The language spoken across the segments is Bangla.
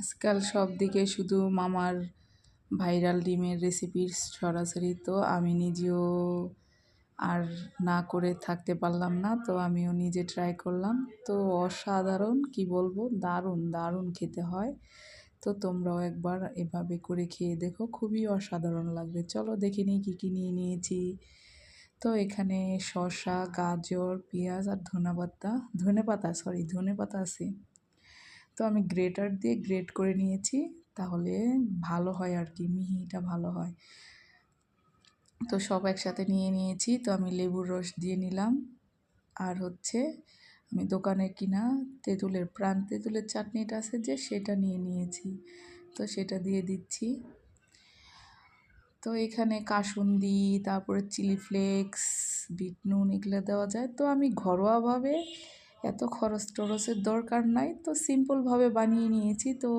আজকাল সব দিকে শুধু মামার ভাইরাল ডিমের রেসিপির সরাসরি, তো আমি নিজেও আর না করে থাকতে পারলাম না, তো আমিও নিজে ট্রাই করলাম। তো অসাধারণ, কি বলব, দারুণ দারুণ খেতে হয়। তো তোমরাও একবার এভাবে করে খেয়ে দেখো, খুবই অসাধারণ লাগবে। চলো দেখে নিই কী কী নিয়ে নিয়েছি। তো এখানে শসা, গাজর, পেঁয়াজ আর ধনে পাতা ধনে পাতা সরি ধনে পাতা আছে। তো আমি গ্রেটার দিয়ে গ্রেট করে নিয়েছি, তাহলে ভালো হয় আর কি, মিহিটা ভালো হয়। তো সব একসাথে নিয়ে নিয়েছি, তো আমি লেবুর রস দিয়ে নিলাম। আর হচ্ছে আমি দোকানে কিনা তেঁতুলের প্রাণ, তেঁতুলের চাটনিটা আছে যে, সেটা নিয়ে নিয়েছি। তো সেটা দিয়ে দিচ্ছি। তো এখানে কাসুন্দি, তারপরে চিলি ফ্লেক্স, বিট নুন এগুলো দেওয়া যায়। তো আমি ঘরোয়াভাবে এত খরচ টরচের দরকার নাই। তো সিম্পলভাবে বানিয়ে নিয়েছি। তো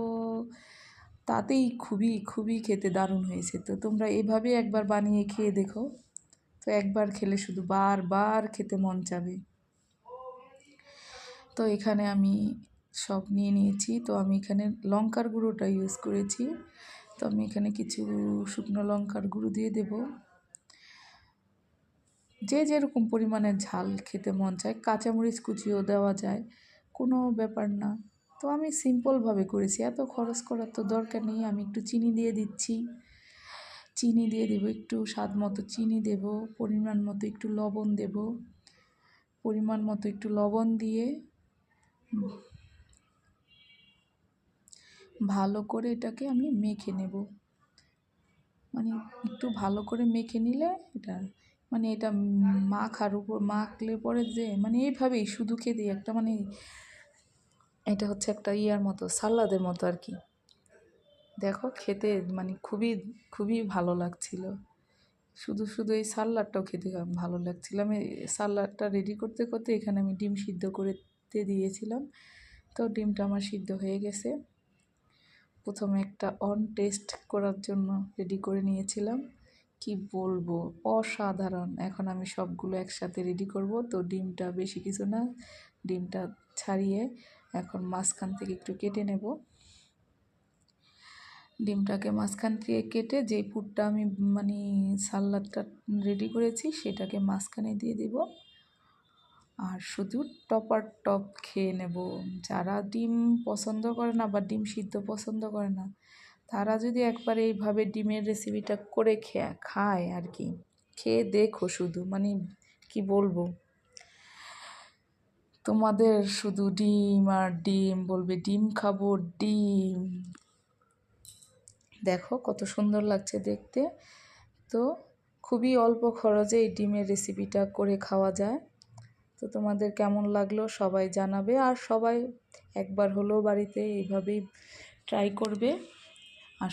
তাতেই খুবই খুবই খেতে দারুণ হয়েছে। তো তোমরা এভাবে একবার বানিয়ে খেয়ে দেখো। তো একবার খেলে শুধু বারবার খেতে মন চাবে। তো এখানে আমি সব নিয়ে নিয়েছি। তো আমি এখানে লঙ্কার গুঁড়োটা ইউজ করেছি। তো আমি এখানে কিছু শুকনো লঙ্কার গুঁড়ো দিয়ে দেব। যে যেরকম পরিমাণে ঝাল খেতে মন চায়, কাঁচামরিচ কুচিও দেওয়া যায়, কোনো ব্যাপার না। তো আমি সিম্পলভাবে করেছি। এত খরচ করার তো দরকার নেই, আমি একটু চিনি দিয়ে দিচ্ছি। চিনি দিয়ে দেবো, একটু স্বাদ মতো চিনি দেব, পরিমাণ মতো একটু লবণ দেব, পরিমাণ মতো একটু লবণ দিয়ে ভালো করে এটাকে আমি মেখে নেব। মানে একটু ভালো করে মেখে নিলে এটা মানে এটা মাখার উপর, মাখলে পরে যে মানে এইভাবেই শুধু খেতে একটা মানে এটা হচ্ছে একটা ইয়ার মতো, সালাদের মতো আর কি। দেখো খেতে মানে খুবই খুবই ভালো লাগছিল। শুধু শুধু এই সালাডটাও খেতে ভালো লাগছিল। আমি সালাডটা রেডি করতে করতে এখানে আমি ডিম সিদ্ধ করতে দিয়েছিলাম। তো ডিমটা আমার সিদ্ধ হয়ে গেছে। প্রথমে একটা অন টেস্ট করার জন্য রেডি করে নিয়েছিলাম। কি বলব? অসাধারণ। এখন আমি সবগুলো একসাথে রেডি করব। তো ডিমটা বেশি কিছু না। ডিমটা ছাড়িয়ে এখন মাঝখান থেকে একটু কেটে নেব। ডিমটাকে মাঝখান থেকে কেটে যে পুরটা আমি মানে সালাদটা রেডি করেছি, সেটাকে মাঝখানে দিয়ে দেব। আর শুধু টপার টপ খেয়ে নেব। যারা ডিম পছন্দ করে না বা ডিম সিদ্ধ পছন্দ করে না তারা যদি একবার এইভাবে ডিমের রেসিপিটা করে খেয়ে, খায় আর কি, খেয়ে দেখো শুধু মানে কি বলব? তোমাদের শুধু ডিম আর ডিম, বলবে ডিম খাব, ডিম। দেখো কত সুন্দর লাগছে দেখতে। তো খুবই অল্প খরচে এই ডিমের রেসিপিটা করে খাওয়া যায়। তো তোমাদের কেমন লাগল সবাই জানাবে। আর সবাই একবার হলেও বাড়িতে এইভাবেই ট্রাই করবে। আর